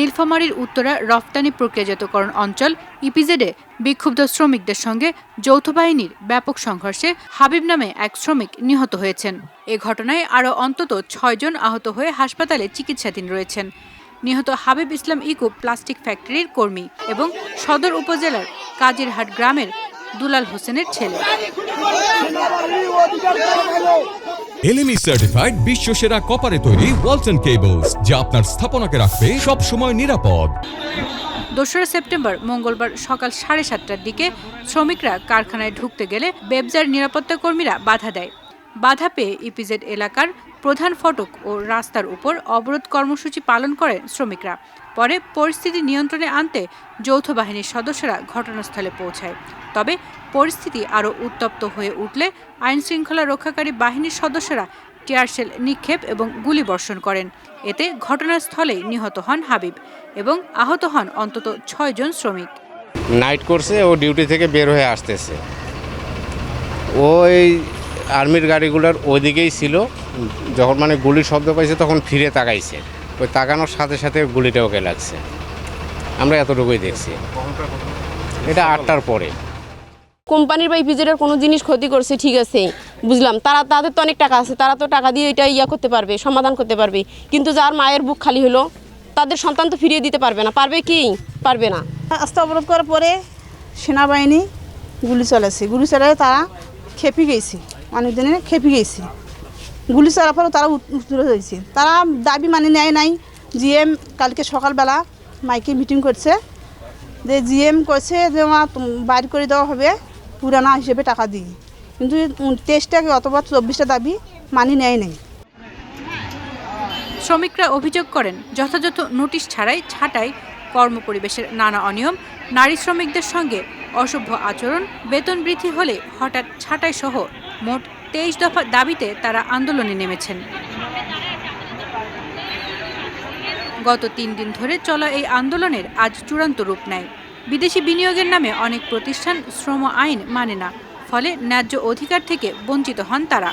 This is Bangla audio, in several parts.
নীলফামারীর উত্তরা রফতানি প্রক্রিয়াজাতকরণ অঞ্চল, ইপিজেডে বিক্ষুব্ধ শ্রমিকদের সঙ্গে যৌথ বাহিনীর ব্যাপক সংঘর্ষে হাবিব নামে এক শ্রমিক নিহত হয়েছেন। এ ঘটনায় আরও অন্তত ছয়জন আহত হয়ে হাসপাতালে চিকিৎসাধীন রয়েছেন। নিহত হাবিব ইসলাম ইকু প্লাস্টিক ফ্যাক্টরির কর্মী এবং সদর উপজেলার কাজিরহাট গ্রামের দুলাল হোসেনের ছেলে। এলএমই সার্টিফাইড বিশ্ব সেরা কপারে তৈরি ওয়ালটন কেবলস যা আপনার স্থাপনাকে রাখবে সব সময় নিরাপদ। দোসরা সেপ্টেম্বর, মঙ্গলবার সকাল সাড়ে সাতটার দিকে শ্রমিকরা কারখানায় ঢুকতে গেলে বেবজার নিরাপত্তা কর্মীরা বাধা দেয়। বাধা পেয়ে ইপিজেড এলাকার প্রধান ফটক ও রাস্তার উপর অবরোধ কর্মসূচি পালন করেন শ্রমিকরা। পরে পরিস্থিতি নিয়ন্ত্রণে আনতে যৌথ বাহিনীর সদস্যরা ঘটনাস্থলে পৌঁছায়। তবে পরিস্থিতি আরও উত্তপ্ত হয়ে উঠলে আইন শৃঙ্খলা রক্ষাকারী বাহিনীর সদস্যরা টিয়ারশেল নিক্ষেপ এবং গুলি বর্ষণ করেন। এতে ঘটনাস্থলেই নিহত হন হাবিব এবং আহত হন অন্তত ছয়জন শ্রমিক। নাইট করছে, ও ডিউটি থেকে বের হয়ে আসতেছে। ওই আর্মির গাড়িগুলোর ওইদিকেই ছিল। যখন মানে গুলির শব্দ পাইছে তখন ফিরে তাকাইছে। ওই তাকানোর সাথে সাথে গুলিটা ওকে লাগছে আমরা এতটুকুই দেখছি। এটা আটটার পরে। কোম্পানির বা ইপিজেডের কোনো জিনিস ক্ষতি করছে ঠিক আছে বুঝলাম। তারা তাদের তো অনেক টাকা আছে তারা তো টাকা দিয়ে এটা ইয়া করতে পারবে সমাধান করতে পারবে। কিন্তু যার মায়ের বুক খালি হলো তাদের সন্তান তো ফিরিয়ে দিতে পারবে না পারবে কি? পারবে না। আস্তে অবরোধ করার পরে সেনাবাহিনী গুলি চালাছে গুলি চালায় তারা খেপে গেছে। অনেক দিনে খেপে গেছে। গুলি চালার পরে তারা উত- উত্তরে হয়েছে তারা দাবি মানে নেয় নাই। জিএম কালকে সকালবেলা মাইকে মিটিং করছে। যে জিএম করছে যে বাইর করে দেওয়া হবে, পুরানা হিসেবে টাকা দিয়ে। কিন্তু তেইশটা অথবা চব্বিশটা দাবি মানি নেয় নাই। শ্রমিকরা অভিযোগ করেন, যথাযথ নোটিশ ছাড়াই ছাঁটাই কর্মপরিবেশের নানা অনিয়ম, নারী শ্রমিকদের সঙ্গে অসভ্য আচরণ, বেতন বৃদ্ধি হলে হঠাৎ ছাঁটাই সহ মোট তেইশ দফা দাবিতে তারা আন্দোলনে নেমেছেন। গত তিন দিন ধরে চলা এই আন্দোলনের আজ চূড়ান্ত রূপ নেয়। বিদেশি বিনিয়োগের নামে অনেক প্রতিষ্ঠান শ্রম আইন মানে না, ফলে ন্যায্য অধিকার থেকে বঞ্চিত হন তারা।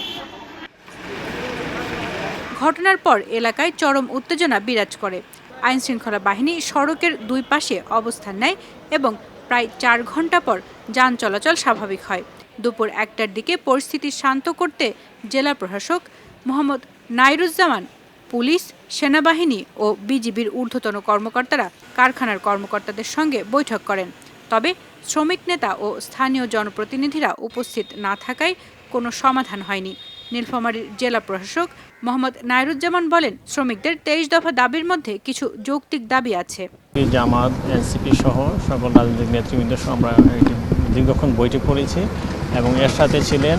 ঘটনার পর এলাকায় চরম উত্তেজনা বিরাজ করে। আইন শৃঙ্খলা বাহিনী সড়কের দুই পাশে অবস্থান নেয় এবং প্রায় চার ঘণ্টা পর যান চলাচল স্বাভাবিক হয়। দুপুর একটার দিকে পরিস্থিতি শান্ত করতে জেলা প্রশাসক মোহাম্মদ নাইরুজ্জামান, পুলিশ, সেনাবাহিনী ও বিজিবির ঊর্ধ্বতন কর্মকর্তারা কারখানার কর্মকর্তাদের সঙ্গে বৈঠক করেন। তবে শ্রমিক নেতা ও স্থানীয় জনপ্রতিনিধিরা উপস্থিত না থাকায় কোনো সমাধান হয়নি। নীলফামারীর জেলা প্রশাসক মোহাম্মদ নাইরুজ্জামান বলেন, শ্রমিকদের তেইশ দফা দাবির মধ্যে কিছু যৌক্তিক দাবি আছে। জামাত, এনসিপি সহ সকল রাজনৈতিক নেতৃবৃন্দ আমরা দীর্ঘক্ষণ বৈঠক করেছি। এবং এর সাথে ছিলেন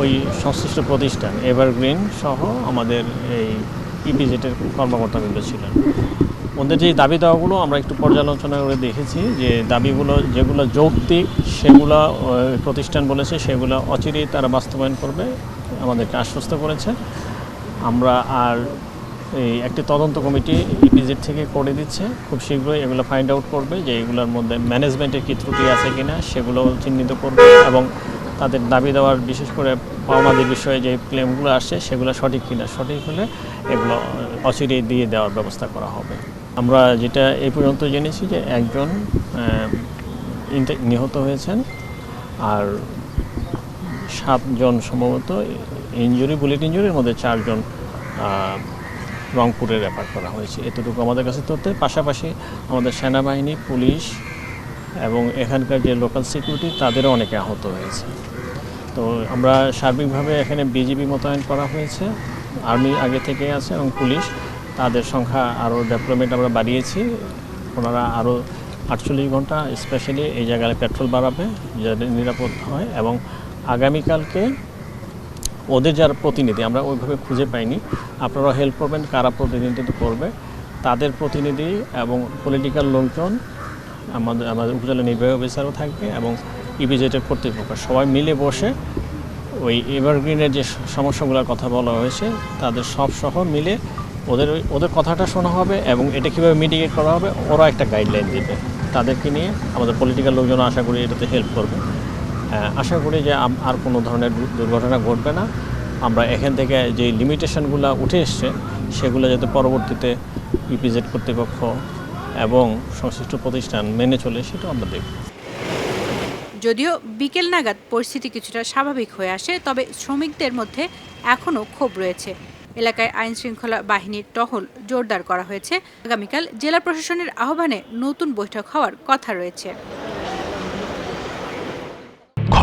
ওই সংশ্লিষ্ট প্রতিষ্ঠান এভারগ্রিন সহ আমাদের এই ইপিজেটের কর্মকর্তাবৃন্দ ছিলেন। ওদের যে দাবি দাওয়াগুলো আমরা একটু পর্যালোচনা করে দেখেছি যে দাবিগুলো, যেগুলো যৌক্তিক, সেগুলো প্রতিষ্ঠান বলেছে, সেগুলো অচিরেই তারা বাস্তবায়ন করবে, আমাদেরকে আশ্বস্ত করেছে। আমরা আর এই একটি তদন্ত কমিটি ইপিজেড থেকে করে দিচ্ছে। খুব শীঘ্রই এগুলো ফাইন্ড আউট করবে যে এগুলোর মধ্যে ম্যানেজমেন্টের কি ত্রুটি আছে কি না সেগুলো চিহ্নিত করবে এবং তাদের দাবি দেওয়ার বিশেষ করে পাওনাদের বিষয়ে যে ক্লেমগুলো আসছে সেগুলো সঠিক কিনা, সঠিক হলে এগুলো অচিরেই দিয়ে দেওয়ার ব্যবস্থা করা হবে। আমরা যেটা এই পর্যন্ত জেনেছি যে একজন নিহত হয়েছেন আর সাতজন সম্ভবত ইঞ্জুরি বুলেট ইঞ্জুরির মধ্যে চারজন রংপুরে রেফার করা হয়েছে। এতটুকু আমাদের কাছে তথ্য। পাশাপাশি আমাদের সেনাবাহিনী, পুলিশ এবং এখানকার যে লোকাল সিকিউরিটি তাদেরও অনেকে আহত হয়েছে। তো আমরা সার্বিকভাবে এখানে বিজিবি মোতায়েন করা হয়েছে। আর্মি আগে থেকে আছে এবং পুলিশ। তাদের সংখ্যা আরও ডেভেলপমেন্ট আমরা বাড়িয়েছি। ওনারা আরও আটচল্লিশ ঘণ্টা স্পেশালি এই জায়গায় পেট্রোল বাড়াবে, যাতে নিরাপদ হয়। এবং আগামীকালকে ওদের যারা প্রতিনিধি, আমরা ওইভাবে খুঁজে পাইনি। আপনারা হেল্প করবেন, কারা প্রতিনিধিত্ব করবে, তাদের প্রতিনিধি এবং পলিটিক্যাল লোকজন, আমাদের আমাদের উপজেলা নির্বাহী অফিসারও থাকবে এবং ইপিজেটের কর্তৃপক্ষ। সবাই মিলে বসে ওই এভারগ্রিনের যে সমস্যাগুলোর কথা বলা হয়েছে, তাদের সব সহ মিলে ওদের ওদের কথাটা শোনা হবে এবং এটা কীভাবে মিটিগেট করা হবে ওরা একটা গাইডলাইন দেবে। তাদেরকে নিয়ে আমাদের পলিটিক্যাল লোকজন আশা করি এটাতে হেল্প করবে। আশা করি যে আর কোনো ধরনের দুর্ঘটনা ঘটবে না। আমরা এখান থেকে যে লিমিটেশনগুলো উঠে এসছে, সেগুলো যাতে পরবর্তীতে ইপিজেড কর্তৃপক্ষ এবং সংশ্লিষ্ট প্রতিষ্ঠান মেনে চলে, সেটা আমরা দেখব। যদিও বিকেল নাগাদ পরিস্থিতি কিছুটা স্বাভাবিক হয়ে আসে, তবে শ্রমিকদের মধ্যে এখনও ক্ষোভ রয়েছে। এলাকায় আইন শৃঙ্খলা বাহিনীর টহল জোরদার করা হয়েছে। আগামীকাল জেলা প্রশাসনের আহ্বানে নতুন বৈঠক হওয়ার কথা রয়েছে।